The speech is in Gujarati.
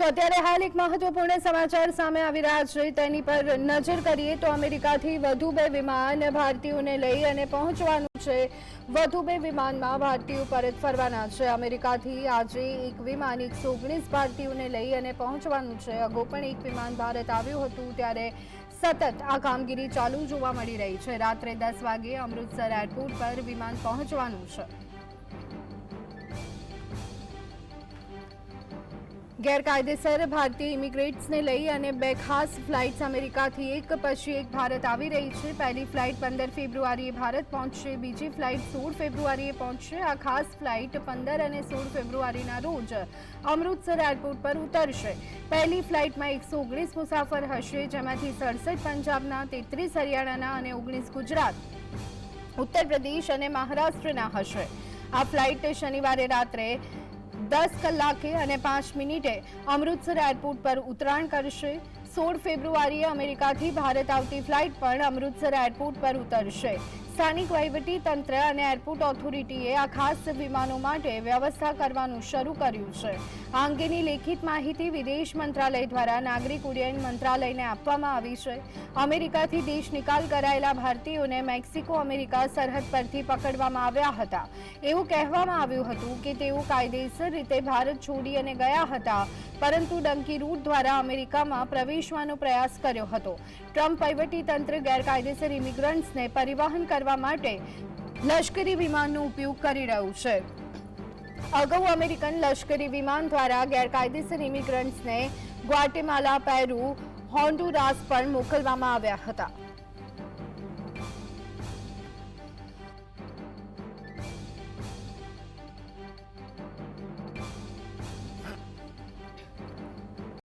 તો અત્યારે હાલ એક મહત્વપૂર્ણ સમાચાર સામે આવી રહ્યા છે. તેની પર નજર કરીએ તો અમેરિકાથી વધુ બે વિમાન ભારતીયોને લઈ અને પહોંચવાનું છે. વધુ બે વિમાનમાં ભારતીયો પરત ફરવાના છે. અમેરિકાથી આજે એક વિમાન એકસો ઓગણીસ ભારતીયોને લઈ અને પહોંચવાનું છે. અગાઉ પણ એક વિમાન ભારત આવ્યું હતું, ત્યારે સતત આ કામગીરી ચાલુ જોવા મળી રહી છે. રાત્રે દસ વાગે અમૃતસર એરપોર્ટ પર વિમાન પહોંચવાનું છે. ગેરકાયદેસર ભારતીય ઇમિગ્રેટ્સને લઈ અને બે ખાસ ફ્લાઇટ્સ અમેરિકાથી, એક પછી એક ભારત આવી રહી છે. પહેલી ફ્લાઇટ પંદર ફેબ્રુઆરીએ ભારત પહોંચશે, બીજી ફ્લાઇટ સોળ ફેબ્રુઆરીએ પહોંચશે. આ ખાસ ફ્લાઇટ પંદર અને સોળ ફેબ્રુઆરીના રોજ અમૃતસર એરપોર્ટ પર ઉતરશે. પહેલી ફ્લાઇટમાં એકસો ઓગણીસ મુસાફર હશે, જેમાંથી સડસઠ પંજાબના, તેત્રીસ હરિયાણાના અને ઓગણીસ ગુજરાત, ઉત્તર પ્રદેશ અને મહારાષ્ટ્રના હશે. આ ફ્લાઇટ શનિવારે રાત્રે દસ કલાકે અને પાંચ મિનિટે અમૃતસર એરપોર્ટ પર ઉતરાણ કરશે. સોળ ફેબ્રુઆરીએ અમેરિકાથી ભારત આવતી ફ્લાઇટ પણ અમૃતસર એરપોર્ટ પર ઉતરશે. સ્થાનિક વહીવટી અને એરપોર્ટ ઓથોરિટીએ આ ખાસ વિમાનો માટે વ્યવસ્થા કરવાનું શરૂ કર્યું છે. આ અંગેની લેખિત માહિતી વિદેશ મંત્રાલય દ્વારા નાગરિક ઉડ્ડયન મંત્રાલયને આપવામાં આવી છે. અમેરિકાથી દેશ નિકાલ કરાયેલા ભારતીયોને મેક્સિકો, અમેરિકા સરહદ પરથી પકડવામાં આવ્યા હતા. એવું કહેવામાં આવ્યું હતું કે તેઓ કાયદેસર રીતે ભારત છોડી અને ગયા હતા, પરંતુ ડંકી રૂટ દ્વારા અમેરિકામાં પ્રવેશવાનો પ્રયાસ કર્યો હતો. ટ્રમ્પ તંત્ર ગેરકાયદેસર ઇમિગ્રન્ટ્સને પરિવહન કરવા માટે લશ્કરી વિમાનનો ઉપયોગ કરી રહ્યું છે. અગાઉ અમેરિકન લશ્કરી વિમાન દ્વારા ગેરકાયદેસર ઇમિગ્રન્ટ્સને ગ્વાટેમાલા, પેરુ, હોન્ડુરાસ પણ મોકલવામાં આવ્યા હતા.